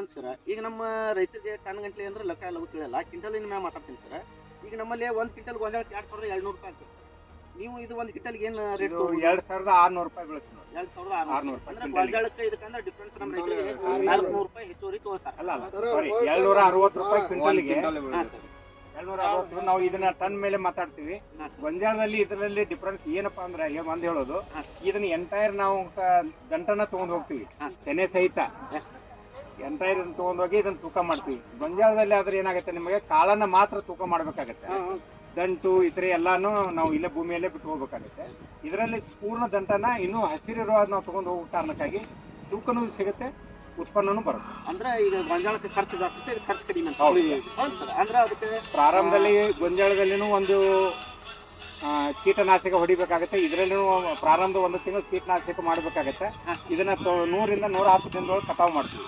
ಇನ್ನೊಂದು ಸರ್ ಈಗ ನಮ್ಮ ರೈತರಿಗೆ ಟನ್ ಗಂಟ್ಲೆ ಅಂದ್ರೆ ಲೆಕ್ಕ ಎಲ್ಲ ತಿಳಿಯಲ್ಲ. ಕ್ವಿಂಟಲಿನ ಮ್ಯಾಮ್ ಮಾತಾಡ್ತೀನಿ ಸರ್. ಈಗ ನಮ್ಮಲ್ಲಿ ಒಂದು ಕಿಂಟಲ್ ಗೊಂಜಾಳಕ್ಕೆ ಎರಡು ಸಾವಿರದ ಏಳ್ನೂರು ರೂಪಾಯಿ ಆಗ್ತದೆ ನೀವು ಇದು ಒಂದು ಕ್ವಿಂಟಲ್ಗೆ ಏನು ರೇಟ್ ಎರಡು ಸಾವಿರದ ಆರ್ನೂರು ರೂಪಾಯಿ ಬೀಳುತ್ತೆ ಎರಡು ಸಾವಿರದ ಆರ್ನೂರು ಆರ್ನೂರು ರೂಪಾಯಿ ಅಂದ್ರೆ. ಗೊಂಜಾಳಕ್ಕೆ ಇದಕ್ಕಂದ್ರೆ ಡಿಫ್ರೆನ್ಸ್ ನಮ್ಮ ರೈತರಿಗೆ. ನಾಲ್ಕುನೂರು ರೂಪಾಯಿ ಹೆಚ್ಚುವರಿ ತೋರಿಸ್ತಾರೆ ಅಲ್ಲ ಅಲ್ಲ. ಸಾರಿ ಏಳ್ನೂರ ಅರವತ್ತು ರೂಪಾಯಿ ಕ್ವಿಂಟಲ್ಗೆ. ಹಾಂ ಸರ್. ಏಳ್ನೂರ ಅರವತ್ತು ನಾವು ಇದನ್ನ ಟನ್ ಮೇಲೆ ಮಾತಾಡ್ತೀವಿ. ಗೊಂಜಾಳದಲ್ಲಿ ಇದರಲ್ಲಿ ಡಿಫ್ರೆನ್ಸ್ ಏನಪ್ಪಾ ಅಂದ್ರೆ ಈಗ ಒಂದ್ ಹೇಳೋದು. ಇದನ್ನ ಎಂಟೈರ್ ನಾವು ಗಂಟನ ತಗೊಂಡ್ ಹೋಗ್ತೀವಿ. ತೆನೆ ಸಹಿತ. ಎಸ್ ತಗೊಂಡ್ ತಗೊಂಡೋಗಿ ಇದನ್ನ ತೂಕ ಮಾಡ್ತೀವಿ. ಗೊಂಜಾಳದಲ್ಲಿ ಆದ್ರೆ ಏನಾಗುತ್ತೆ ನಿಮಗೆ? ಕಾಳನ್ನ ಮಾತ್ರ ತೂಕ ಮಾಡ್ಬೇಕಾಗತ್ತೆ. ದಂಟು ಇತರೆ ಎಲ್ಲಾನು ನಾವು ಇಲ್ಲೇ ಭೂಮಿಯಲ್ಲೇ ಬಿಟ್ಟು ಹೋಗ್ಬೇಕಾಗತ್ತೆ. ಇದರಲ್ಲಿ ಪೂರ್ಣ ದಂಟನ ಇನ್ನೂ ಹಸಿರಿರುವ ನಾವು ತಗೊಂಡು ಹೋಗೋ ಕಾರಣಕ್ಕಾಗಿ ತೂಕನೂ ಸಿಗುತ್ತೆ ಉತ್ಪನ್ನನೂ ಬರುತ್ತೆ. ಅಂದ್ರೆ ಈಗ ಗೊಂಜಾಳಕ್ಕೆ ಖರ್ಚು ಜಾಸ್ತಿ ಖರ್ಚು ಕಡಿಮೆ ಸರ್. ಅಂದ್ರೆ ಅದಕ್ಕೆ ಪ್ರಾರಂಭದಲ್ಲಿ ಗೊಂಜಾಳದಲ್ಲಿನೂ ಒಂದು ಕೀಟನಾಶಕ ಹೊಡಿಬೇಕಾಗತ್ತೆ. ಇದರಲ್ಲಿ ಪ್ರಾರಂಭ ಒಂದು ತಿಂಗಳು ಕೀಟನಾಶಕ ಮಾಡಬೇಕಾಗತ್ತೆ. ಇದನ್ನ ನೂರಿಂದ ನೂರ ಹತ್ತು ದಿನದೊಳಗೆ ಕಟಾವು ಮಾಡ್ತೀವಿ.